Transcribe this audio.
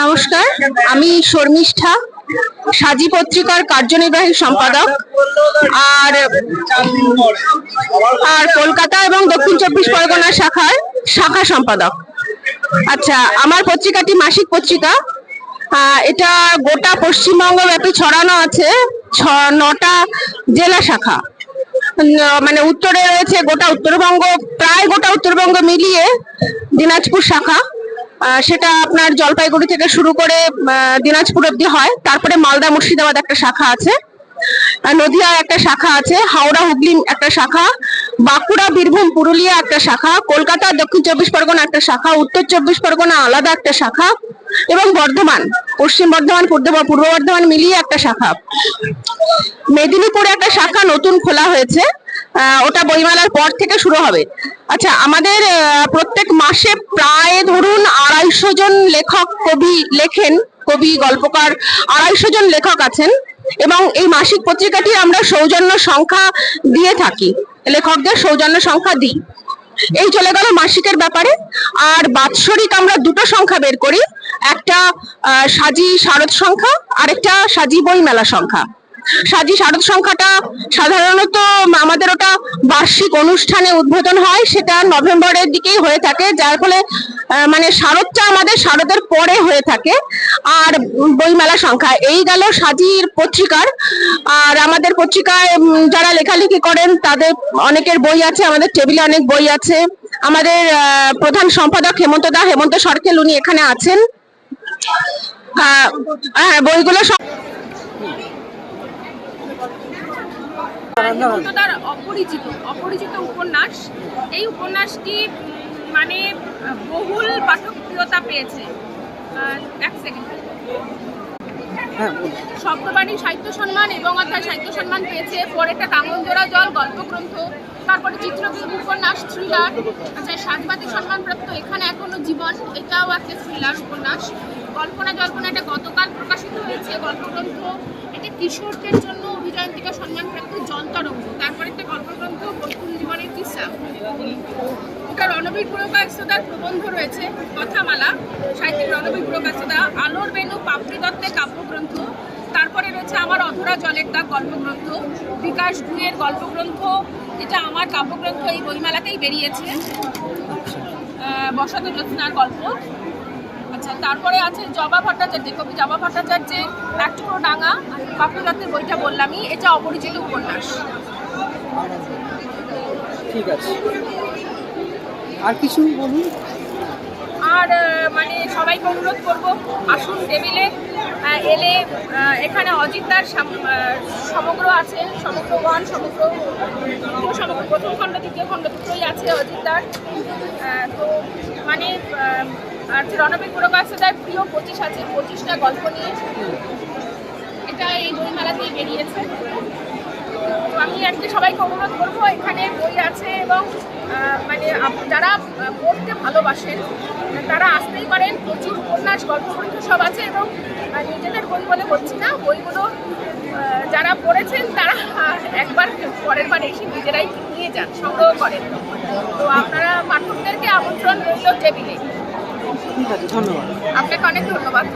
নমস্কার, আমি শর্মিষ্ঠা, সাজি পত্রিকার কার্যনির্বাহী সম্পাদক। আর আর কলকাতা এবং দক্ষিণ চব্বিশ পরগনা শাখার শাখা সম্পাদক। আচ্ছা আমার পত্রিকাটি মাসিক পত্রিকা। এটা গোটা পশ্চিমবঙ্গ ব্যাপী ছড়ানো আছে, ছ, নটা জেলা শাখা। মানে উত্তরে রয়েছে গোটা উত্তরবঙ্গ, প্রায় গোটা উত্তরবঙ্গ মিলিয়ে দিনাজপুর শাখা সেটা আপনার জলপাইগুড়ি থেকে শুরু করে দিনাজপুর অব্দি হয়। তারপরে মালদা মুর্শিদাবাদ একটা শাখা আছে নদিয়া একটা শাখা আছে, হাওড়া হুগলি একটা শাখা, বাঁকুড়া, বীরভূম, পুরুলিয়া একটা শাখা, কলকাতা, দক্ষিণ চব্বিশ পরগনা একটা শাখা, উত্তর চব্বিশ পরগনা আলাদা একটা শাখা এবং বর্ধমান, পশ্চিম বর্ধমান পূর্ব বর্ধমান মিলিয়ে একটা শাখা। মেদিনীপুরে একটা শাখা নতুন খোলা হয়েছে ওটা বইমেলার পর থেকে শুরু হবে। আচ্ছা আমাদের প্রত্যেক মাসে প্রায় ধরুন আড়াইশো জন লেখক, কবি লেখেন, কবি, গল্পকার আড়াইশো জন লেখক আছেন এবং এই মাসিক পত্রিকাটি আমরা সৌজন্য সংখ্যা দিয়ে থাকি, লেখকদের সৌজন্য সংখ্যা দিই। এই চলে গেল মাসিকের ব্যাপারে। আর বাৎসরিক আমরা দুটো সংখ্যা বের করি, একটা সাজি শারদ সংখ্যা আরেকটা সাজি বইমেলা সংখ্যা। সাজি শারদ সংখ্যাটা সাধারণত আমাদের ওটা বার্ষিক অনুষ্ঠানে উদ্বোধন হয়, সেটা নভেম্বরের দিকেই হয়ে থাকে, যার ফলে মানে শারদটা আমাদের শারদের পরে হয়ে থাকে। আর বইমেলা সংখ্যা, এই গেল সাজির পত্রিকার। আর আমাদের পত্রিকায় যারা লেখালেখি করেন, তাদের অনেকের বই আছে, আমাদের টেবিলে অনেক বই আছে। আমাদের প্রধান সম্পাদক হেমন্ত দা, হেমন্ত সরকেল উনি এখানে আছেন। হ্যাঁ বইগুলো তার অপরিচিত অপরিচিত উপন্যাস। এই উপন্যাসটি মানে বহুল পাঠকপ্রিয়তা পেয়েছে। এক সেকেন্ড শব্দবাণী সাহিত্য সম্মান এবং অর্থাৎ সাহিত্য সম্মান পেয়েছে। পরে একটা কামনজোড়া জল গল্পগ্রন্থ তারপরে চিত্রকীর উপন্যাস থ্রিলার আচ্ছা সাজবাতি সম্মানপ্রাপ্ত এখানে এখনও জীবন। এটাও একটা থ্রিলার উপন্যাস। কল্পনা জল্পনা এটা গতকাল প্রকাশিত হয়েছে। গল্পগ্রন্থ এটা কিশোরদের জন্য অভিজয়ন্তিকা সম্মানপ্রাপ্ত যন্তরঙ্গ তারপরে একটা গল্পগ্রন্থ বৈকুল জীবনের কিসা। এটা রণবীর প্রবন্ধ রয়েছে, কথামালা। সাহিত্যিক রণবীর পুরকাস্তদা আলোর বেনু পাপড়ি কাব্যগ্রন্থ। তারপরে রয়েছে আমার অধরা জলের দাগ গল্পগ্রন্থ। বিকাশ গুয়ের গল্পগ্রন্থ, এটা আমার কাব্যগ্রন্থ, এই বইমেলাতেই বেরিয়েছে। বসন্ত জ্যোৎস্নার গল্প। তারপরে আছে জবা ভট্টাচার্য কবি জবা ভট্টাচার্যের এক টুকরো ডাঙা পাপড়ি দত্তের বইটা বললামই এটা অপরিচিত উপন্যাস। ঠিক আছে। আর কিছু বলুন? আর মানে সবাইকে অনুরোধ করব আসুন টেবিলে। এলে এখানে অজিতার সাম- সমগ্র আছে, সমগ্র ওয়ান, সমগ্র সমগ্র প্রথম খণ্ড দ্বিতীয় খণ্ড দুটোই আছে অজিতার তো মানে আর রণবীর পুরকাশদার প্রিয় পঁচিশ আছে, পঁচিশটা গল্প নিয়ে। এটা এই মেলাতেই বেরিয়েছে। তো আমি আজকে সবাইকে অনুরোধ করব এখানে বই আছে এবং মানে যারা পড়তে ভালোবাসেন তারা আসতেই পারেন প্রচুর উপন্যাস গল্প গ্রন্থ সব আছে এবং নিজেদের বই বলে বলছি না বইগুলো যারা পড়েছেন তারা একবার পরের বার এসে নিজেরাই নিয়ে যান সংগ্রহ করেন। তো আপনারা পাঠকদেরকে আমন্ত্রণ রইল টেবিলে। ঠিক আছে ধন্যবাদ। আপনাকে অনেক ধন্যবাদ।